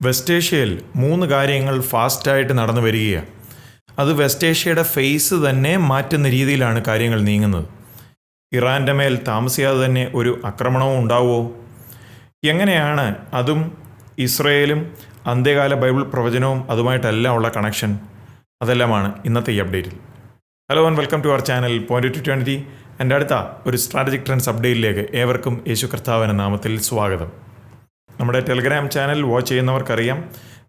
West ഏഷ്യയിൽ മൂന്ന് കാര്യങ്ങൾ ഫാസ്റ്റായിട്ട് നടന്നു വരികയാണ് അത് വെസ്റ്റ് ഏഷ്യയുടെ ഫേസ് തന്നെ മാറ്റുന്ന രീതിയിലാണ് കാര്യങ്ങൾ നീങ്ങുന്നത്. ഇറാന്റെ മേൽ താമസിയാതെ തന്നെ ഒരു ആക്രമണവും ഉണ്ടാവുമോ? എങ്ങനെയാണ് അതും ഇസ്രയേലും അന്ത്യകാല ബൈബിൾ പ്രവചനവും അതുമായിട്ടെല്ലാം ഉള്ള കണക്ഷൻ അതെല്ലാമാണ് ഇന്നത്തെ ഈ അപ്ഡേറ്റിൽ hello and welcome to our channel point to twenty എന്റെ അടുത്ത ഒരു സ്ട്രാറ്റജിക് ട്രെൻഡ്സ് അപ്ഡേറ്റിലേക്ക് ഏവർക്കും യേശു കർത്താവിന്റെ നാമത്തിൽ സ്വാഗതം. നമ്മുടെ ടെലിഗ്രാം ചാനൽ വാച്ച് ചെയ്യുന്നവർക്കറിയാം.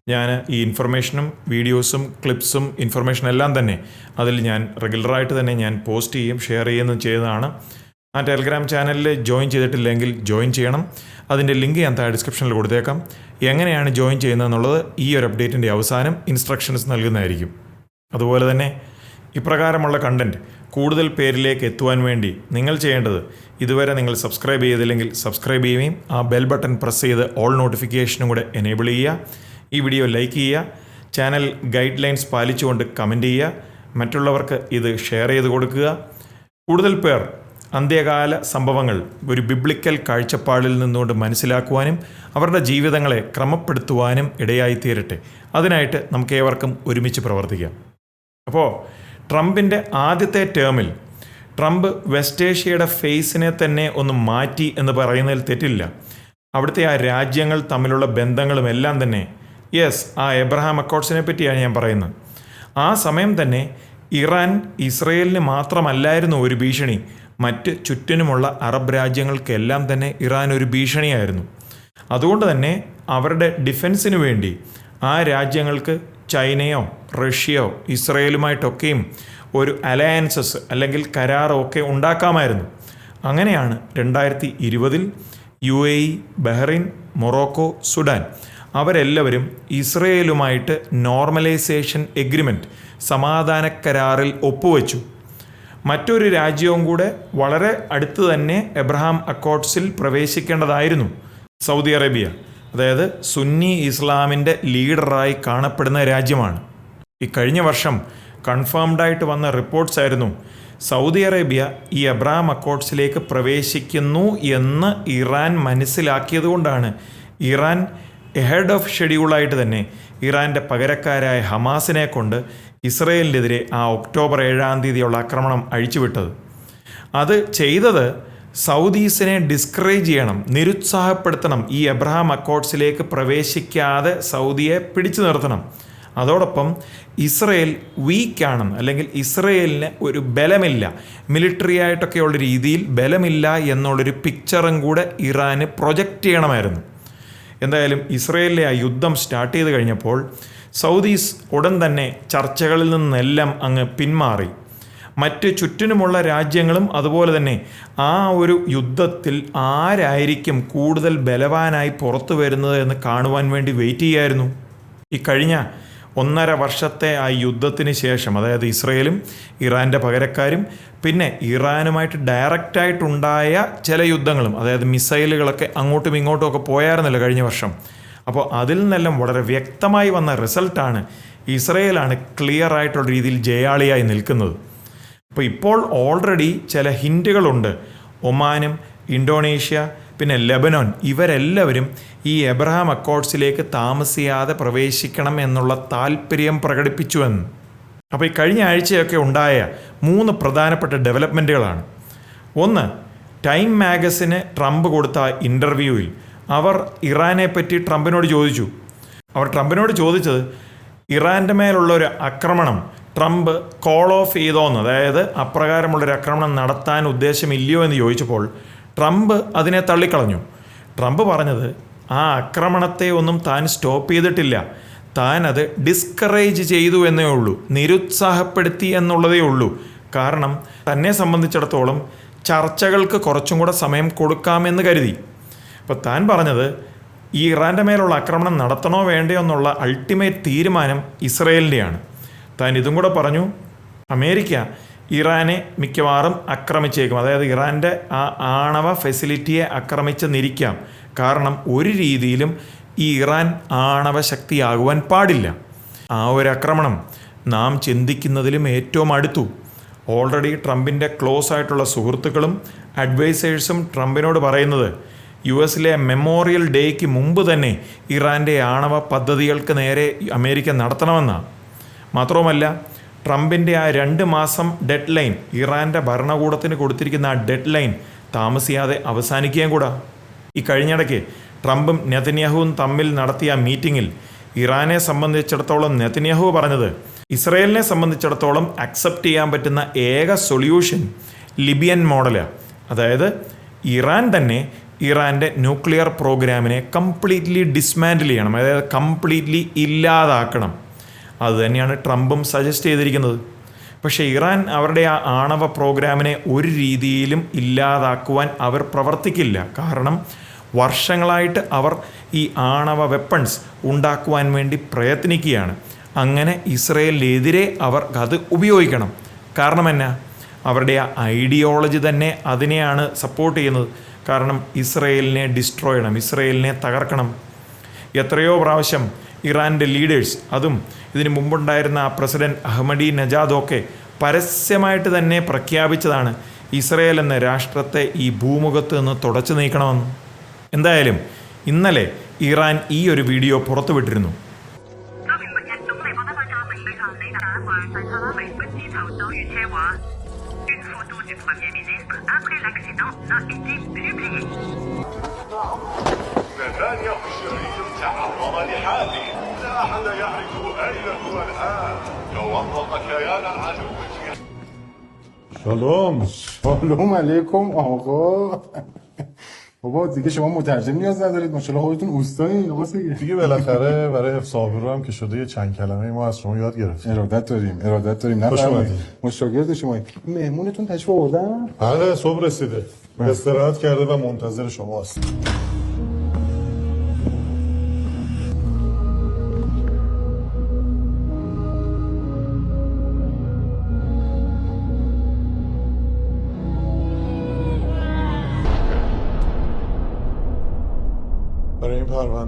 ഞാൻ ഈ ഇൻഫർമേഷനും വീഡിയോസും ക്ലിപ്സും ഇൻഫർമേഷൻ എല്ലാം തന്നെ അതിൽ ഞാൻ റെഗുലറായിട്ട് തന്നെ ഞാൻ പോസ്റ്റ് ചെയ്യും ഷെയർ ചെയ്യുന്നതും ചെയ്തതാണ്. ആ ടെലിഗ്രാം ചാനലിൽ ജോയിൻ ചെയ്തിട്ടില്ലെങ്കിൽ ജോയിൻ ചെയ്യണം. അതിന്റെ ലിങ്ക് ഞാൻ താഴെ ഡിസ്ക്രിപ്ഷനിൽ കൊടുത്തേക്കാം. എങ്ങനെയാണ് ജോയിൻ ചെയ്യുന്നതെന്നുള്ളത് ഈ ഒരു അപ്ഡേറ്റിന്റെ അവസാനം ഇൻസ്ട്രക്ഷൻസ് നൽകുന്നതായിരിക്കും. അതുപോലെ തന്നെ ഇപ്രകാരമുള്ള കണ്ടന്റ് കൂടുതൽ പേരിലേക്ക് എത്തുവാൻ വേണ്ടി നിങ്ങൾ ചെയ്യേണ്ടത് ഇതുവരെ നിങ്ങൾ സബ്സ്ക്രൈബ് ചെയ്തില്ലെങ്കിൽ സബ്സ്ക്രൈബ് ചെയ്യുകയും ആ ബെൽ ബട്ടൺ പ്രസ് ചെയ്ത് ഓൾ നോട്ടിഫിക്കേഷനും കൂടെ എനേബിൾ ചെയ്യുക. ഈ വീഡിയോ ലൈക്ക് ചെയ്യുക. ചാനൽ ഗൈഡ് ലൈൻസ് പാലിച്ചുകൊണ്ട് കമന്റ് ചെയ്യുക. മറ്റുള്ളവർക്ക് ഇത് ഷെയർ ചെയ്ത് കൊടുക്കുക. കൂടുതൽ പേർ അന്ത്യകാല സംഭവങ്ങൾ ഒരു ബിബ്ലിക്കൽ കാഴ്ചപ്പാടിൽ നിന്നുകൊണ്ട് മനസ്സിലാക്കുവാനും അവരുടെ ജീവിതങ്ങളെ ക്രമപ്പെടുത്തുവാനും ഇടയായിത്തീരട്ടെ. അതിനായിട്ട് നമുക്ക് ഏവർക്കും ഒരുമിച്ച് പ്രവർത്തിക്കാം. അപ്പോൾ ട്രംപിന്റെ ആദ്യത്തെ ടേമിൽ ട്രംപ് വെസ്റ്റ് ഏഷ്യയുടെ ഫേസിനെ തന്നെ ഒന്ന് മാറ്റി എന്ന് പറയുന്നതിൽ തെറ്റില്ല. അവിടുത്തെ ആ രാജ്യങ്ങൾ തമ്മിലുള്ള ബന്ധങ്ങളും എല്ലാം തന്നെ യെസ് ആ എബ്രഹാം അക്കോട്ട്സിനെ പറ്റിയാണ് ഞാൻ പറയുന്നത്. ആ സമയം തന്നെ ഇറാൻ ഇസ്രയേലിന് മാത്രമല്ലായിരുന്നു ഒരു ഭീഷണി മറ്റ് ചുറ്റിനുമുള്ള അറബ് രാജ്യങ്ങൾക്കെല്ലാം തന്നെ ഇറാൻ ഒരു ഭീഷണിയായിരുന്നു. അതുകൊണ്ട് തന്നെ അവരുടെ ഡിഫൻസിന് വേണ്ടി ആ രാജ്യങ്ങൾക്ക് ചൈനയോ റഷ്യയോ ഇസ്രയേലുമായിട്ടൊക്കെയും ഒരു അലയൻസസ് അല്ലെങ്കിൽ കരാറോ ഒക്കെ ഉണ്ടാക്കാമായിരുന്നു. അങ്ങനെയാണ് രണ്ടായിരത്തി ഇരുപതിൽ U A E Bahrain Morocco Sudan അവരെല്ലാവരും ഇസ്രയേലുമായിട്ട് നോർമലൈസേഷൻ എഗ്രിമെന്റ് സമാധാന കരാറിൽ ഒപ്പുവെച്ചു. മറ്റൊരു രാജ്യവും കൂടെ വളരെ അടുത്ത് തന്നെ എബ്രഹാം അക്കോട്ട്സിൽ പ്രവേശിക്കേണ്ടതായിരുന്നു സൗദി അറേബ്യ. അതായത് സുന്നി ഇസ്ലാമിന്റെ ലീഡറായി കാണപ്പെടുന്ന രാജ്യമാണ്. ഈ കഴിഞ്ഞ വർഷം കൺഫേംഡായിട്ട് വന്ന റിപ്പോർട്ട്സ് ആയിരുന്നു സൗദി അറേബ്യ ഈ എബ്രാം അക്കോട്ട്സിലേക്ക് പ്രവേശിക്കുന്നു എന്ന് ഇറാൻ മനസ്സിലാക്കിയതുകൊണ്ടാണ്. ഇറാൻ എഹെഡ് ഓഫ് ഷെഡ്യൂളായിട്ട് തന്നെ ഇറാന്റെ പകരക്കാരായ ഹമാസിനെ കൊണ്ട് ഇസ്രയേലിനെതിരെ ആ ഒക്ടോബർ ഏഴാം തീയതിയുള്ള ആക്രമണം അഴിച്ചുവിട്ടത്. അത് ചെയ്തത് സൗദീസിനെ ഡിസ്കറേജ് ചെയ്യണം നിരുത്സാഹപ്പെടുത്തണം ഈ എബ്രഹാം അക്കോട്ട്സിലേക്ക് പ്രവേശിക്കാതെ സൗദിയെ പിടിച്ചു നിർത്തണം. അതോടൊപ്പം ഇസ്രയേൽ വീക്കാണെന്ന് അല്ലെങ്കിൽ ഇസ്രയേലിന് ഒരു ബലമില്ല മിലിറ്ററി ആയിട്ടൊക്കെയുള്ള രീതിയിൽ ബലമില്ല എന്നുള്ളൊരു പിക്ചറും കൂടെ ഇറാന് പ്രൊജക്റ്റ് ചെയ്യണമായിരുന്നു. എന്തായാലും ഇസ്രയേലിലെ ആ യുദ്ധം സ്റ്റാർട്ട് ചെയ്ത് കഴിഞ്ഞപ്പോൾ സൗദീസ് ഉടൻ തന്നെ ചർച്ചകളിൽ നിന്നെല്ലാം അങ്ങ് പിന്മാറി. മറ്റ് ചുറ്റിനുമുള്ള രാജ്യങ്ങളും അതുപോലെ തന്നെ ആ ഒരു യുദ്ധത്തിൽ ആരായിരിക്കും കൂടുതൽ ബലവാനായി പുറത്തു വരുന്നത് എന്ന് കാണുവാൻ വേണ്ടി വെയിറ്റ് ചെയ്യായിരുന്നു. ഈ കഴിഞ്ഞ ഒന്നര വർഷത്തെ ആ യുദ്ധത്തിന് ശേഷം അതായത് ഇസ്രയേലും ഇറാന്റെ പകരക്കാരും പിന്നെ ഇറാനുമായിട്ട് ഡയറക്റ്റായിട്ടുണ്ടായ ചില യുദ്ധങ്ങളും അതായത് മിസൈലുകളൊക്കെ അങ്ങോട്ടും ഇങ്ങോട്ടും ഒക്കെ പോയായിരുന്നല്ലോ കഴിഞ്ഞ വർഷം. അപ്പോൾ അതിൽ നിന്നെല്ലാം വളരെ വ്യക്തമായി വന്ന റിസൾട്ടാണ് ഇസ്രയേലാണ് ക്ലിയർ ആയിട്ടുള്ള രീതിയിൽ ജയാളിയായി നിൽക്കുന്നത്. അപ്പോൾ ഇപ്പോൾ ഓൾറെഡി ചില ഹിന്റുകളുണ്ട് ഒമാനും ഇന്തോനേഷ്യ പിന്നെ ലെബനോൻ ഇവരെല്ലാവരും ഈ എബ്രഹാം അക്കോഡ്സിലേക്ക് താമസിയാതെ പ്രവേശിക്കണം എന്നുള്ള താല്പര്യം പ്രകടിപ്പിച്ചുവെന്ന് അപ്പോൾ ഈ കഴിഞ്ഞ ആഴ്ചയൊക്കെ ഉണ്ടായ മൂന്ന് പ്രധാനപ്പെട്ട ഡെവലപ്മെന്റുകളാണ് ഒന്ന് ടൈം മാഗസിന് ട്രംപ് കൊടുത്ത ഇന്റർവ്യൂവിൽ അവർ ഇറാനെ പറ്റി ട്രംപിനോട് ചോദിച്ചു. അവർ ട്രംപിനോട് ചോദിച്ചത് ഇറാന്റെ മേലുള്ള ഒരു ആക്രമണം ട്രംപ് കോൾ ഓഫ് ചെയ്തോന്ന്. അതായത് അപ്രകാരമുള്ളൊരു ആക്രമണം നടത്താൻ ഉദ്ദേശമില്ലയോ എന്ന് ചോദിച്ചപ്പോൾ ട്രംപ് അതിനെ തള്ളിക്കളഞ്ഞു. ട്രംപ് പറഞ്ഞത് ആ ആക്രമണത്തെ ഒന്നും താൻ സ്റ്റോപ്പ് ചെയ്തിട്ടില്ല. താൻ അത് ഡിസ്കറേജ് ചെയ്തു എന്നേ ഉള്ളൂ. നിരുത്സാഹപ്പെടുത്തി എന്നുള്ളതേ ഉള്ളൂ. കാരണം തന്നെ സംബന്ധിച്ചിടത്തോളം ചർച്ചകൾക്ക് കുറച്ചും കൂടെ സമയം കൊടുക്കാമെന്ന് കരുതി. അപ്പോൾ താൻ പറഞ്ഞത് ഈ ഇറാന്റെ മേലുള്ള ആക്രമണം നടത്തണോ വേണ്ടയോ എന്നുള്ള അൾട്ടിമേറ്റ് തീരുമാനം ഇസ്രയേലിന്റെയാണ്. താൻ ഇതും കൂടെ പറഞ്ഞു അമേരിക്ക ഇറാനെ മിക്കവാറും ആക്രമിച്ചേക്കും. അതായത് ഇറാന്റെ ആ ആണവ ഫെസിലിറ്റിയെ ആക്രമിച്ചെന്നിരിക്കാം കാരണം ഒരു രീതിയിലും ഈ ഇറാൻ ആണവ ശക്തിയാകുവാൻ പാടില്ല. ആ ഒരു ആക്രമണം നാം ചിന്തിക്കുന്നതിലും ഏറ്റവും അടുത്തു. ഓൾറെഡി ട്രംപിന്റെ ക്ലോസ് ആയിട്ടുള്ള സുഹൃത്തുക്കളും അഡ്വൈസേഴ്സും ട്രംപിനോട് പറയുന്നത് യു എസിലെ മെമ്മോറിയൽ ഡേക്ക് മുമ്പ് തന്നെ ഇറാന്റെ ആണവ പദ്ധതികൾക്ക് നേരെ അമേരിക്ക നടത്തണമെന്നാണ്. മാത്രവുമല്ല ട്രംപിന്റെ ആ രണ്ട് മാസം ഡെഡ് ലൈൻ ഇറാന്റെ ഭരണകൂടത്തിന് കൊടുത്തിരിക്കുന്ന ആ ഡെഡ് ലൈൻ താമസിയാതെ അവസാനിക്കുകയും കൂടാ. ഈ കഴിഞ്ഞിടയ്ക്ക് ട്രംപും നെതന്യാഹുവും തമ്മിൽ നടത്തിയ മീറ്റിങ്ങിൽ ഇറാനെ സംബന്ധിച്ചിടത്തോളം നെതന്യാഹു പറഞ്ഞത് ഇസ്രയേലിനെ സംബന്ധിച്ചിടത്തോളം അക്സെപ്റ്റ് ചെയ്യാൻ പറ്റുന്ന ഏക സൊല്യൂഷൻ ലിബിയൻ മോഡലാണ് അതായത് ഇറാൻ തന്നെ ഇറാന്റെ ന്യൂക്ലിയർ പ്രോഗ്രാമിനെ കംപ്ലീറ്റ്ലി ഡിസ്മാൻഡിൽ ചെയ്യണം അതായത് കംപ്ലീറ്റ്ലി ഇല്ലാതാക്കണം. അതുതന്നെയാണ് ട്രംപും സജസ്റ്റ് ചെയ്തിരിക്കുന്നത്. പക്ഷേ ഇറാൻ അവരുടെ ആ ആണവ പ്രോഗ്രാമിനെ ഒരു രീതിയിലും ഇല്ലാതാക്കുവാൻ അവർ പ്രവർത്തിക്കില്ല. കാരണം വർഷങ്ങളായിട്ട് അവർ ഈ ആണവ വെപ്പൺസ് ഉണ്ടാക്കുവാൻ വേണ്ടി പ്രയത്നിക്കുകയാണ്. അങ്ങനെ ഇസ്രയേലിനെതിരെ അവർ അത് ഉപയോഗിക്കണം. കാരണം എന്നാ? അവരുടെ ആ ഐഡിയോളജി തന്നെ അതിനെയാണ് സപ്പോർട്ട് ചെയ്യുന്നത്. കാരണം ഇസ്രയേലിനെ ഡിസ്ട്രോയ് ചെയ്യണം ഇസ്രയേലിനെ തകർക്കണം. എത്രയോ പ്രാവശ്യം ഇറാന്റെ ലീഡേഴ്സ് അതും ഇതിനു മുമ്പുണ്ടായിരുന്ന പ്രസിഡന്റ് അഹമ്മദി നജാദൊക്കെ പരസ്യമായിട്ട് തന്നെ പ്രഖ്യാപിച്ചതാണ് ഇസ്രയേൽ എന്ന രാഷ്ട്രത്തെ ഈ ഭൂമുഖത്ത് നിന്ന് തുടച്ചു നീക്കണമെന്ന്. എന്തായാലും ഇന്നലെ ഇറാൻ ഈ ഒരു വീഡിയോ പുറത്തുവിട്ടിരുന്നു. أحد يعرف أين هو الآن توقف كيان العدو شالوم سلام علیکم آقا. بابا دیگه شما مترجم نیاز ندارید. ماشاءالله خودتون اوستایین آقا دیگه بالاخره برای حفظ آبرو هم که شده یه چند کلمه ما از شما یاد گرفتیم. ارادت داریم ارادت داریم. خوش نفرمایید اومدید. ما شاگرد شما مهمونتون تشریف آوردن؟ بله صبح رسیده. استراحت کرده و منتظر شماست.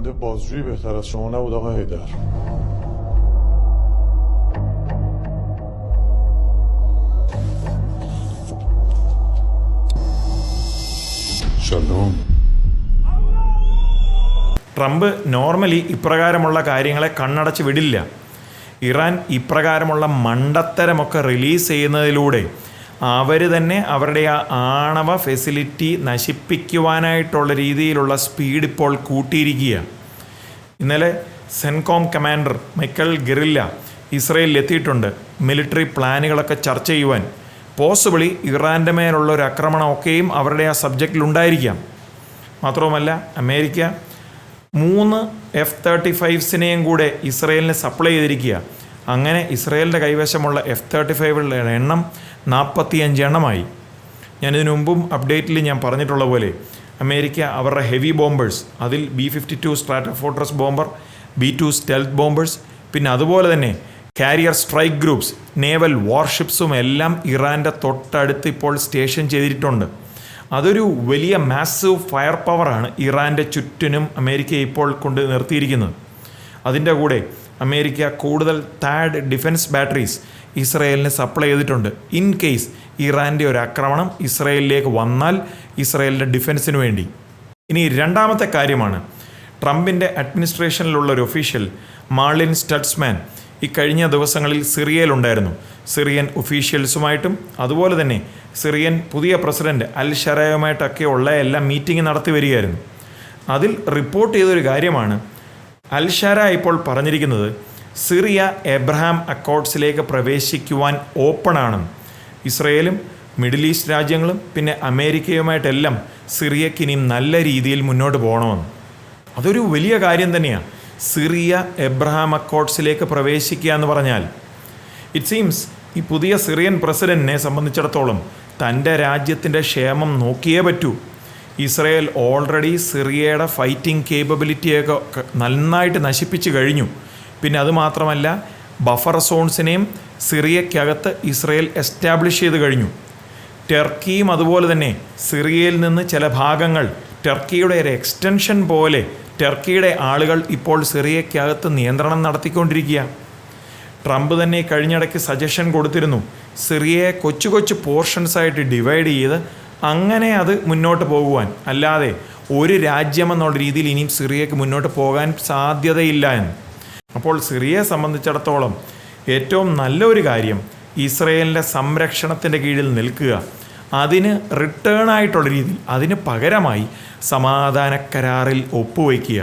این پرونده بازجویی بهتر از شما نبود آقا هیدر شالوم ട്രംപ് നോർമലി ഇപ്രകാരമുള്ള കാര്യങ്ങളെ കണ്ണടച്ച് വിടില്ല ഇറാൻ ഇപ്രകാരമുള്ള മണ്ടത്തരമൊക്കെ റിലീസ് ചെയ്യുന്നതിലൂടെ അവർ തന്നെ അവരുടെ ആ ആണവ ഫെസിലിറ്റി നശിപ്പിക്കുവാനായിട്ടുള്ള രീതിയിലുള്ള സ്പീഡ് ഇപ്പോൾ കൂട്ടിയിരിക്കുകയാണ്. ഇന്നലെ സെൻകോം കമാൻഡർ മൈക്കൽ ഗിറില്ല ഇസ്രയേലിൽ എത്തിയിട്ടുണ്ട്. മിലിറ്ററി പ്ലാനുകളൊക്കെ ചർച്ച ചെയ്യുവാൻ. പോസിബിളി ഇറാന്റെ മേലുള്ള ഒരു ആക്രമണമൊക്കെയും അവരുടെ ആ സബ്ജക്റ്റിൽ ഉണ്ടായിരിക്കാം. മാത്രവുമല്ല അമേരിക്ക മൂന്ന് എഫ് തേർട്ടി ഫൈവ്സിനെയും കൂടെ ഇസ്രയേലിന് സപ്ലൈ ചെയ്തിരിക്കുക അങ്ങനെ ഇസ്രയേലിന്റെ കൈവശമുള്ള എഫ് തേർട്ടി ഫൈവുകളുടെ എണ്ണം നാൽപ്പത്തിയഞ്ച് എണ്ണമായി. ഞാനിതിനു മുമ്പും അപ്ഡേറ്റിൽ ഞാൻ പറഞ്ഞിട്ടുള്ള പോലെ അമേരിക്ക അവരുടെ ഹെവി ബോംബേഴ്സ് അതിൽ B fifty two Stratofortress bomber B two stealth bombers പിന്നെ അതുപോലെ തന്നെ കാരിയർ സ്ട്രൈക്ക് ഗ്രൂപ്പ്സ് നേവൽ വാർഷിപ്സും എല്ലാം ഇറാന്റെ തൊട്ടടുത്ത് ഇപ്പോൾ സ്റ്റേഷൻ ചെയ്തിട്ടുണ്ട്. അതൊരു വലിയ മാസീവ് ഫയർ പവറാണ് ഇറാന്റെ ചുറ്റിനും അമേരിക്ക ഇപ്പോൾ കൊണ്ട് നിർത്തിയിരിക്കുന്നത്. അതിന്റെ കൂടെ അമേരിക്ക കൂടുതൽ താഡ് ഡിഫൻസ് ബാറ്ററീസ് ഇസ്രയേലിന് സപ്ലൈ ചെയ്തിട്ടുണ്ട്. ഇൻ കേസ് ഇറാന്റെ ഒരു ആക്രമണം ഇസ്രയേലിലേക്ക് വന്നാൽ ഇസ്രയേലിന്റെ ഡിഫൻസിന് വേണ്ടി. ഇനി രണ്ടാമത്തെ കാര്യമാണ്. ട്രംപിന്റെ അഡ്മിനിസ്ട്രേഷനിലുള്ള ഒരു ഒഫീഷ്യൽ മാളിൻ സ്റ്റഡ്സ്മാൻ ഈ കഴിഞ്ഞ ദിവസങ്ങളിൽ സിറിയയിലുണ്ടായിരുന്നു. സിറിയൻ ഒഫീഷ്യൽസുമായിട്ടും അതുപോലെ തന്നെ സിറിയൻ പുതിയ പ്രസിഡന്റ് അൽ ഷറായുമായിട്ടൊക്കെ ഉള്ള എല്ലാം മീറ്റിംഗ് നടത്തി വരികയായിരുന്നു. അതിൽ റിപ്പോർട്ട് ചെയ്തൊരു കാര്യമാണ്. അൽ ഷാര ഇപ്പോൾ പറഞ്ഞിരിക്കുന്നത് സിറിയ എബ്രഹാം അക്കോർഡ്സിലേക്ക് പ്രവേശിക്കുവാൻ ഓപ്പൺ ആണെന്ന് ഇസ്രയേലും മിഡിൽ ഈസ്റ്റ് രാജ്യങ്ങളും പിന്നെ അമേരിക്കയുമായിട്ടെല്ലാം സിറിയയ്ക്ക് ഇനിയും നല്ല രീതിയിൽ മുന്നോട്ട് പോകണമെന്ന്. അതൊരു വലിയ കാര്യം തന്നെയാണ്. സിറിയ എബ്രഹാം അക്കോർഡ്സിലേക്ക് പ്രവേശിക്കുക എന്ന് പറഞ്ഞാൽ ഇറ്റ് സീംസ് ഈ പുതിയ സിറിയൻ പ്രസിഡന്റിനെ സംബന്ധിച്ചിടത്തോളം തന്റെ രാജ്യത്തിന്റെ ക്ഷേമം നോക്കിയേ പറ്റൂ. ഇസ്രയേൽ ഓൾറെഡി സിറിയയുടെ ഫൈറ്റിംഗ് കേപ്പബിലിറ്റിയൊക്കെ നന്നായിട്ട് നശിപ്പിച്ചു കഴിഞ്ഞു. പിന്നെ അതുമാത്രമല്ല ബഫർ സോൺസിനെയും സിറിയക്കകത്ത് ഇസ്രയേൽ എസ്റ്റാബ്ലിഷ് ചെയ്ത് കഴിഞ്ഞു. ടർക്കിയും അതുപോലെ തന്നെ സിറിയയിൽ നിന്ന് ചില ഭാഗങ്ങൾ ടർക്കിയുടെ ഒരു എക്സ്റ്റൻഷൻ പോലെ ടർക്കിയുടെ ആളുകൾ ഇപ്പോൾ സിറിയക്കകത്ത് നിയന്ത്രണം നടത്തിക്കൊണ്ടിരിക്കുക ട്രംപ് തന്നെ കഴിഞ്ഞിടയ്ക്ക് സജഷൻ കൊടുത്തിരുന്നു. സിറിയയെ കൊച്ചു കൊച്ചു പോർഷൻസായിട്ട് ഡിവൈഡ് ചെയ്ത് അങ്ങനെ അത് മുന്നോട്ട് പോകുവാൻ. അല്ലാതെ ഒരു രാജ്യമെന്നുള്ള രീതിയിൽ ഇനിയും സിറിയക്ക് മുന്നോട്ട് പോകാൻ സാധ്യതയില്ല എന്ന്. അപ്പോൾ സിറിയയെ സംബന്ധിച്ചിടത്തോളം ഏറ്റവും നല്ലൊരു കാര്യം ഇസ്രയേലിന്റെ സംരക്ഷണത്തിന്റെ കീഴിൽ നിൽക്കുക. അതിന് റിട്ടേൺ ആയിട്ടുള്ള രീതിയിൽ അതിന് പകരമായി സമാധാന കരാറിൽ ഒപ്പുവയ്ക്കുക.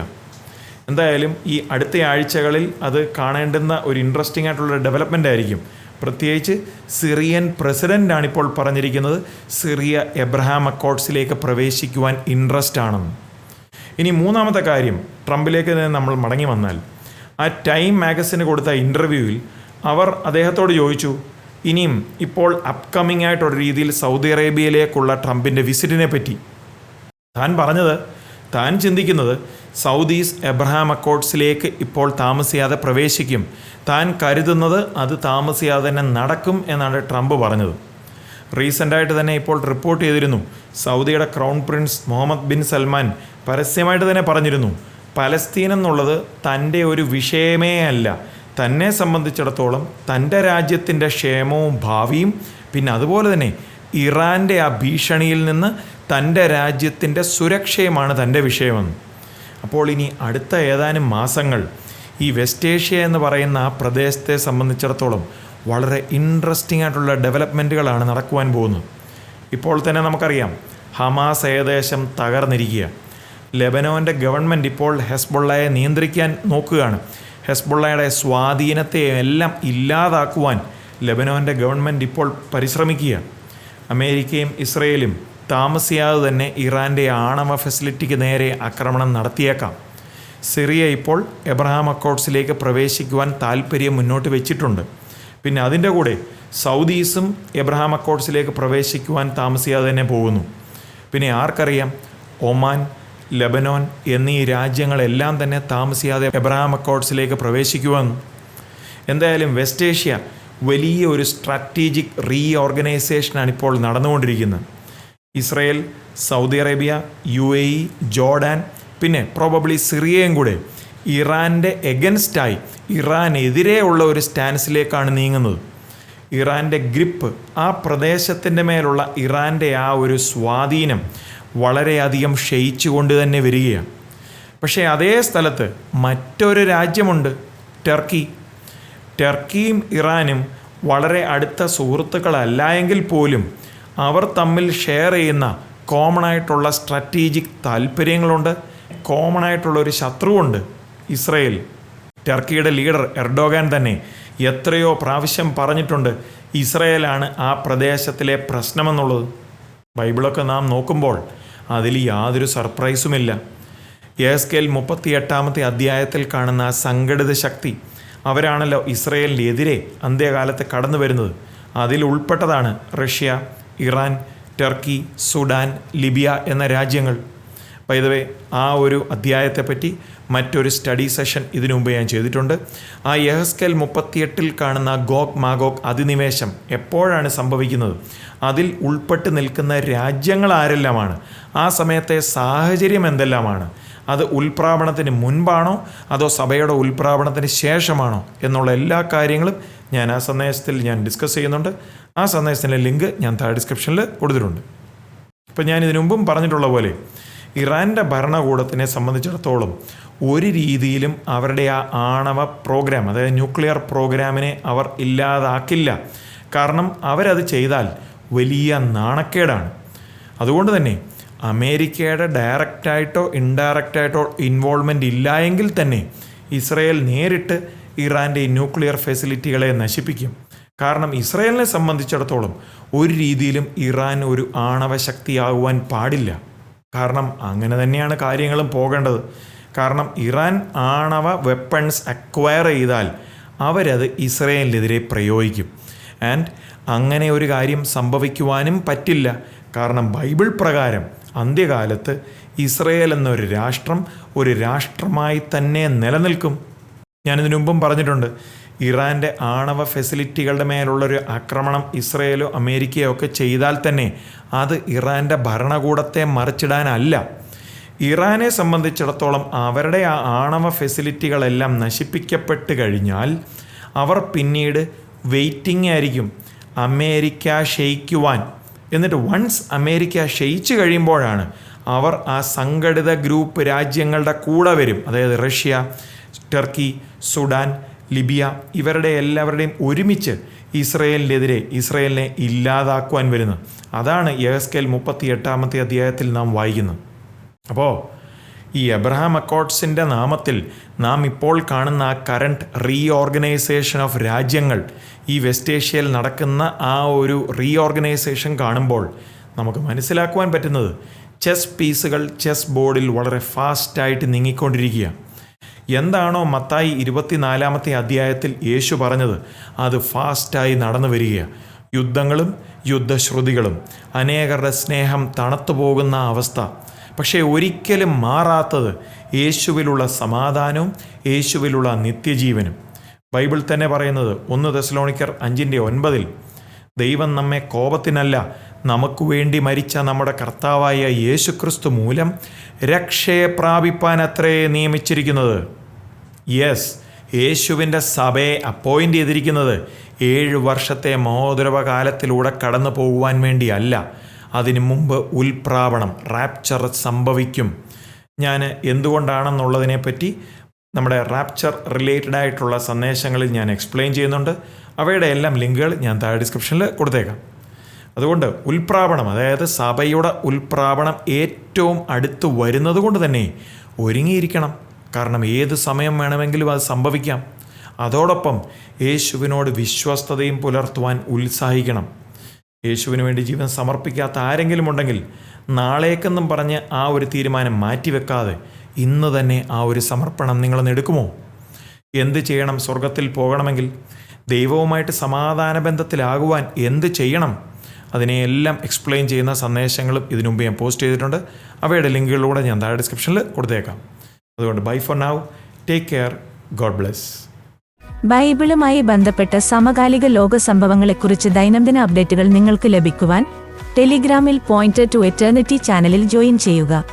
എന്തായാലും ഈ അടുത്ത ആഴ്ചകളിൽ അത് കാണേണ്ടുന്ന ഒരു ഇൻട്രസ്റ്റിംഗ് ആയിട്ടുള്ള ഡെവലപ്മെന്റ് ആയിരിക്കും. പ്രത്യേകിച്ച് സിറിയൻ പ്രസിഡന്റാണ് ഇപ്പോൾ പറഞ്ഞിരിക്കുന്നത് സിറിയ എബ്രഹാം അക്കോർഡ്സിലേക്ക് പ്രവേശിക്കുവാൻ ഇൻട്രസ്റ്റ് ആണെന്ന്. ഇനി മൂന്നാമത്തെ കാര്യം ട്രംപിലേക്ക് നമ്മൾ മടങ്ങി വന്നാൽ ആ ടൈം മാഗസിന് കൊടുത്ത ഇന്റർവ്യൂവിൽ അവർ അദ്ദേഹത്തോട് ചോദിച്ചു ഇനിയും ഇപ്പോൾ അപ്കമിംഗ് ആയിട്ടുള്ള രീതിയിൽ സൗദി അറേബ്യയിലേക്കുള്ള ട്രംപിന്റെ വിസിറ്റിനെ പറ്റി? താൻ പറഞ്ഞത് താൻ ചിന്തിക്കുന്നത് സൗദീസ് എബ്രഹാം അക്കോർഡ്സിലേക്ക് ഇപ്പോൾ താമസിയാതെ പ്രവേശിക്കും. താൻ കരുതുന്നത് അത് താമസിയാതെ തന്നെ നടക്കും എന്നാണ് ട്രംപ് പറഞ്ഞത്. റീസെന്റായിട്ട് തന്നെ ഇപ്പോൾ റിപ്പോർട്ട് ചെയ്തിരുന്നു സൗദിയുടെ crown prince Mohammed bin Salman പരസ്യമായിട്ട് തന്നെ പറഞ്ഞിരുന്നു പലസ്തീൻ എന്നുള്ളത് തന്റെ ഒരു വിഷയമേ അല്ല. തന്നെ സംബന്ധിച്ചിടത്തോളം തന്റെ രാജ്യത്തിന്റെ ക്ഷേമവും ഭാവിയും പിന്നെ അതുപോലെ തന്നെ ഇറാന്റെ ആ ഭീഷണിയിൽ നിന്ന് തന്റെ രാജ്യത്തിന്റെ സുരക്ഷയുമാണ് തന്റെ വിഷയമെന്ന്. അപ്പോൾ ഇനി അടുത്ത ഏതാനും മാസങ്ങൾ ഈ വെസ്റ്റ് ഏഷ്യ എന്ന് പറയുന്ന ആ പ്രദേശത്തെ സംബന്ധിച്ചിടത്തോളം വളരെ ഇൻട്രസ്റ്റിംഗ് ആയിട്ടുള്ള ഡെവലപ്മെന്റുകളാണ് നടക്കുവാൻ പോകുന്നത്. ഇപ്പോൾ തന്നെ നമുക്കറിയാം ഹമാസ് ഏകദേശം തകർന്നിരിക്കുക ലെബനോന്റെ ഗവൺമെന്റ് ഇപ്പോൾ ഹെസ്ബുള്ളയെ നിയന്ത്രിക്കാൻ നോക്കുകയാണ്. ഹെസ്ബുള്ളയുടെ സ്വാധീനത്തെ എല്ലാം ഇല്ലാതാക്കുവാൻ ലെബനോന്റെ ഗവൺമെന്റ് ഇപ്പോൾ പരിശ്രമിക്കുകയാണ്. അമേരിക്കയും ഇസ്രയേലും താമസിയാതെ തന്നെ ഇറാന്റെ ആണവ ഫെസിലിറ്റിക്ക് നേരെ ആക്രമണം നടത്തിയേക്കാം. സിറിയ ഇപ്പോൾ എബ്രഹാം അക്കോട്ട്സിലേക്ക് പ്രവേശിക്കുവാൻ താല്പര്യം മുന്നോട്ട് വെച്ചിട്ടുണ്ട്. പിന്നെ അതിന്റെ കൂടെ സൗദീസും എബ്രഹാം അക്കോട്ട്സിലേക്ക് പ്രവേശിക്കുവാൻ താമസിയാതെ തന്നെ പോകുന്നു. പിന്നെ ആർക്കറിയാം? ഒമാൻ ലെബനോൻ എന്നീ രാജ്യങ്ങളെല്ലാം തന്നെ താമസിയാതെ എബ്രഹാം അക്കോഡ്സിലേക്ക് പ്രവേശിക്കുവാൻ. എന്തായാലും വെസ്റ്റ് ഏഷ്യ വലിയ ഒരു സ്ട്രാറ്റജിക് റീ ഓർഗനൈസേഷനാണ് ഇപ്പോൾ നടന്നുകൊണ്ടിരിക്കുന്നത്. Israel Saudi Arabia U A E Jordan പിന്നെ പ്രോബബ്ലി സിറിയയും കൂടെ ഇറാന്റെ എഗൻസ്റ്റായി ഇറാനെതിരെയുള്ള ഒരു സ്റ്റാൻസിലേക്കാണ് നീങ്ങുന്നത്. ഇറാന്റെ ഗ്രിപ്പ് ആ പ്രദേശത്തിന്റെ മേലുള്ള ഇറാന്റെ ആ ഒരു സ്വാധീനം വളരെയധികം ക്ഷയിച്ചുകൊണ്ട് തന്നെ വരികയാണ്. പക്ഷേ അതേ സ്ഥലത്ത് മറ്റൊരു രാജ്യമുണ്ട് ടർക്കി. ടർക്കിയും ഇറാനും വളരെ അടുത്ത സുഹൃത്തുക്കളല്ല എങ്കിൽ പോലും അവർ തമ്മിൽ ഷെയർ ചെയ്യുന്ന കോമൺ ആയിട്ടുള്ള സ്ട്രാറ്റജിക് താല്പര്യങ്ങളുണ്ട് കോമൺ ആയിട്ടുള്ള ഒരു ശത്രുവുണ്ട് ഇസ്രയേൽ. ടർക്കിയുടെ ലീഡർ എർഡോഗാൻ തന്നെ എത്രയോ പ്രാവശ്യം പറഞ്ഞിട്ടുണ്ട് ഇസ്രയേലാണ് ആ പ്രദേശത്തിലെ പ്രശ്നമെന്നുള്ളത്. ബൈബിളൊക്കെ നാം നോക്കുമ്പോൾ അതിൽ യാതൊരു സർപ്രൈസുമില്ല. യേസ്കേൽ മുപ്പത്തിയെട്ടാമത്തെ അധ്യായത്തിൽ കാണുന്ന ആ സംഘടിത ശക്തി അവരാണല്ലോ ഇസ്രയേലിനെതിരെ അന്ത്യകാലത്ത് കടന്നു വരുന്നത്. അതിൽ ഉൾപ്പെട്ടതാണ് Russia Iran Turkey Sudan Libya എന്ന രാജ്യങ്ങൾ. പൈതവേ ആ ഒരു അധ്യായത്തെപ്പറ്റി മറ്റൊരു സ്റ്റഡി സെഷൻ ഇതിനു മുമ്പ് ഞാൻ ചെയ്തിട്ടുണ്ട്. ആ യഹസ്കൽ മുപ്പത്തിയെട്ടിൽ കാണുന്ന ഗോഗ് മാഗോക് അധിനിവേശം എപ്പോഴാണ് സംഭവിക്കുന്നത്? അതിൽ ഉൾപ്പെട്ട് നിൽക്കുന്ന രാജ്യങ്ങൾ ആരെല്ലാമാണ്? ആ സമയത്തെ സാഹചര്യം എന്തെല്ലാമാണ്? അത് ഉൽപ്രാപണത്തിന് മുൻപാണോ? അതോ സഭയുടെ ഉൽപ്രാപണത്തിന് ശേഷമാണോ? എന്നുള്ള എല്ലാ കാര്യങ്ങളും ഞാൻ ആ സന്ദേശത്തിൽ ഞാൻ ഡിസ്കസ് ചെയ്യുന്നുണ്ട്. ആ സന്ദേശത്തിന്റെ ലിങ്ക് ഞാൻ താഴെ ഡിസ്ക്രിപ്ഷനിൽ കൊടുത്തിട്ടുണ്ട്. ഇപ്പം ഞാൻ ഇതിനു മുമ്പും പറഞ്ഞിട്ടുള്ള പോലെ ഇറാന്റെ ഭരണകൂടത്തിനെ സംബന്ധിച്ചിടത്തോളം ഒരു രീതിയിലും അവരുടെ ആ ആണവ പ്രോഗ്രാം അതായത് ന്യൂക്ലിയർ പ്രോഗ്രാമിനെ അവർ ഇല്ലാതാക്കില്ല. കാരണം അവരത് ചെയ്താൽ വലിയ നാണക്കേടാണ്. അതുകൊണ്ട് തന്നെ അമേരിക്കയുടെ ഡയറക്റ്റായിട്ടോ ഇൻഡയറക്റ്റായിട്ടോ ഇൻവോൾവ്മെന്റ് ഇല്ലായെങ്കിൽ തന്നെ ഇസ്രയേൽ നേരിട്ട് ഇറാന്റെ ന്യൂക്ലിയർ ഫെസിലിറ്റികളെ നശിപ്പിക്കും. കാരണം ഇസ്രയേലിനെ സംബന്ധിച്ചിടത്തോളം ഒരു രീതിയിലും ഇറാൻ ഒരു ആണവ ശക്തിയാകുവാൻ പാടില്ല. കാരണം അങ്ങനെ തന്നെയാണ് കാര്യങ്ങളും പോകേണ്ടത്. കാരണം ഇറാൻ ആണവ വെപ്പൺസ് അക്വയർ ചെയ്താൽ അവരത് ഇസ്രയേലിനെതിരെ പ്രയോഗിക്കും. ആൻഡ് അങ്ങനെ ഒരു കാര്യം സംഭവിക്കുവാനും പറ്റില്ല. കാരണം ബൈബിൾ പ്രകാരം അന്ത്യകാലത്ത് ഇസ്രയേൽ എന്നൊരു രാഷ്ട്രം ഒരു രാഷ്ട്രമായി തന്നെ നിലനിൽക്കും. ഞാനിതിനു മുമ്പും പറഞ്ഞിട്ടുണ്ട്. ഇറാന്റെ ആണവ ഫെസിലിറ്റികളുടെ മേലുള്ളൊരു ആക്രമണം ഇസ്രയേലോ അമേരിക്കയോ ഒക്കെ ചെയ്താൽ തന്നെ അത് ഇറാന്റെ ഭരണകൂടത്തെ മറിച്ചിടാനല്ല. ഇറാനെ സംബന്ധിച്ചിടത്തോളം അവരുടെ ആ ആണവ ഫെസിലിറ്റികളെല്ലാം നശിപ്പിക്കപ്പെട്ട് കഴിഞ്ഞാൽ അവർ പിന്നീട് വെയിറ്റിംഗ് ആയിരിക്കും. അമേരിക്ക ക്ഷയിക്കുവാൻ. എന്നിട്ട് വൺസ് അമേരിക്ക ക്ഷയിച്ചു കഴിയുമ്പോഴാണ് അവർ ആ സംഘടിത ഗ്രൂപ്പ് രാജ്യങ്ങളുടെ കൂടെ വരും. അതായത് റഷ്യ ടർക്കി സുഡാൻ ലിബിയ ഇവരുടെ എല്ലാവരുടെയും ഒരുമിച്ച് ഇസ്രയേലിനെതിരെ ഇസ്രയേലിനെ ഇല്ലാതാക്കുവാൻ വരുന്നു. അതാണ് യഹസ്കേൽ മുപ്പത്തി എട്ടാമത്തെ അധ്യായത്തിൽ നാം വായിക്കുന്നത്. അപ്പോൾ ഈ എബ്രഹാം അക്കോർഡ്സിന്റെ നാമത്തിൽ നാം ഇപ്പോൾ കാണുന്ന ആ കറണ്ട് റീഓർഗനൈസേഷൻ ഓഫ് രാജ്യങ്ങൾ ഈ വെസ്റ്റ് ഏഷ്യയിൽ നടക്കുന്ന ആ ഒരു റീഓർഗനൈസേഷൻ കാണുമ്പോൾ നമുക്ക് മനസ്സിലാക്കുവാൻ പറ്റുന്നത് ചെസ് പീസുകൾ ചെസ് ബോർഡിൽ വളരെ ഫാസ്റ്റായിട്ട് നീങ്ങിക്കൊണ്ടിരിക്കുക എന്താണോ മത്തായി ഇരുപത്തിനാലാമത്തെ അധ്യായത്തിൽ യേശു പറഞ്ഞത്? അത് ഫാസ്റ്റായി നടന്നു വരികയാണ് യുദ്ധങ്ങളും യുദ്ധശ്രുതികളും അനേകരുടെ സ്നേഹം തണുത്തു പോകുന്ന അവസ്ഥ. പക്ഷേ ഒരിക്കലും മാറാത്തത് യേശുവിലുള്ള സമാധാനവും യേശുവിലുള്ള നിത്യജീവനും. ബൈബിൾ തന്നെ പറയുന്നത് ഒന്ന് തെസ്ലോണിക്കർ അഞ്ചിന്റെ ഒൻപതിൽ ദൈവം നമ്മെ കോപത്തിനല്ല നമുക്ക് വേണ്ടി മരിച്ച നമ്മുടെ കർത്താവായ യേശുക്രിസ്തു മൂലം രക്ഷയെ പ്രാപിപ്പാൻ അത്രേ നിയമിച്ചിരിക്കുന്നത്. യെസ് യേശുവിന്റെ സഭയെ അപ്പോയിന്റ് ചെയ്തിരിക്കുന്നത് ഏഴ് വർഷത്തെ മഹോദരവ കാലത്തിലൂടെ കടന്നു പോകുവാൻ വേണ്ടിയല്ല. അതിനു മുമ്പ് ഉൽപ്രാവണം റാപ്ചർ സംഭവിക്കും. ഞാൻ എന്തുകൊണ്ടാണെന്നുള്ളതിനെപ്പറ്റി നമ്മുടെ റാപ്ചർ റിലേറ്റഡ് ആയിട്ടുള്ള സന്ദേശങ്ങളിൽ ഞാൻ എക്സ്പ്ലെയിൻ ചെയ്യുന്നുണ്ട്. അവയുടെ എല്ലാം ലിങ്കുകൾ ഞാൻ താഴെ ഡിസ്ക്രിപ്ഷനിൽ കൊടുത്തേക്കാം. അതുകൊണ്ട് ഉൽപ്രാവണം അതായത് സഭയുടെ ഉൽപ്രാവണം ഏറ്റവും അടുത്ത് വരുന്നത് കൊണ്ട് തന്നെ ഒരുങ്ങിയിരിക്കണം. കാരണം ഏത് സമയം വേണമെങ്കിലും അത് സംഭവിക്കാം. അതോടൊപ്പം യേശുവിനോട് വിശ്വസ്തതയും പുലർത്തുവാൻ ഉത്സാഹിക്കണം. യേശുവിന് വേണ്ടി ജീവൻ സമർപ്പിക്കാത്ത ആരെങ്കിലും ഉണ്ടെങ്കിൽ നാളേക്കെന്നും പറഞ്ഞ് ആ ഒരു തീരുമാനം മാറ്റിവെക്കാതെ ഇന്ന് തന്നെ ആ ഒരു സമർപ്പണം നിങ്ങൾ എടുക്കുമോ? എന്ത് ചെയ്യണം? സ്വർഗത്തിൽ പോകണമെങ്കിൽ ദൈവവുമായിട്ട് സമാധാന ബന്ധത്തിലാകുവാൻ എന്ത് ചെയ്യണം? അതിനെയെല്ലാം എക്സ്പ്ലെയിൻ ചെയ്യുന്ന സന്ദേശങ്ങളും ഇതിനുമുമ്പ് ഞാൻ പോസ്റ്റ് ചെയ്തിട്ടുണ്ട്. അവയുടെ ലിങ്കുകളിലൂടെ ഞാൻ താഴെ ഡിസ്ക്രിപ്ഷനിൽ കൊടുത്തേക്കാം. അതുകൊണ്ട് bye for now. Take care God bless ബൈബിളുമായി ബന്ധപ്പെട്ട സമകാലിക ലോക സംഭവങ്ങളെക്കുറിച്ച് ദൈനംദിന അപ്ഡേറ്റുകൾ നിങ്ങൾക്ക് ലഭിക്കുവാൻ ടെലിഗ്രാമിൽ പോയിന്റ് ടു എറ്റേണിറ്റി ചാനലിൽ ജോയിൻ ചെയ്യുക.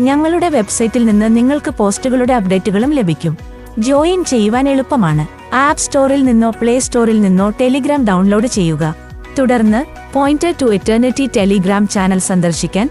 ഞങ്ങളുടെ വെബ്സൈറ്റിൽ നിന്ന് നിങ്ങൾക്ക് പോസ്റ്റുകളുടെ അപ്ഡേറ്റുകളും ലഭിക്കും. ജോയിൻ ചെയ്യുവാൻ എളുപ്പമാണ്. ആപ്പ് സ്റ്റോറിൽ നിന്നോ പ്ലേ സ്റ്റോറിൽ നിന്നോ ടെലിഗ്രാം ഡൗൺലോഡ് ചെയ്യുക. തുടർന്ന് point to eternity Telegram channel സന്ദർശിക്കാൻ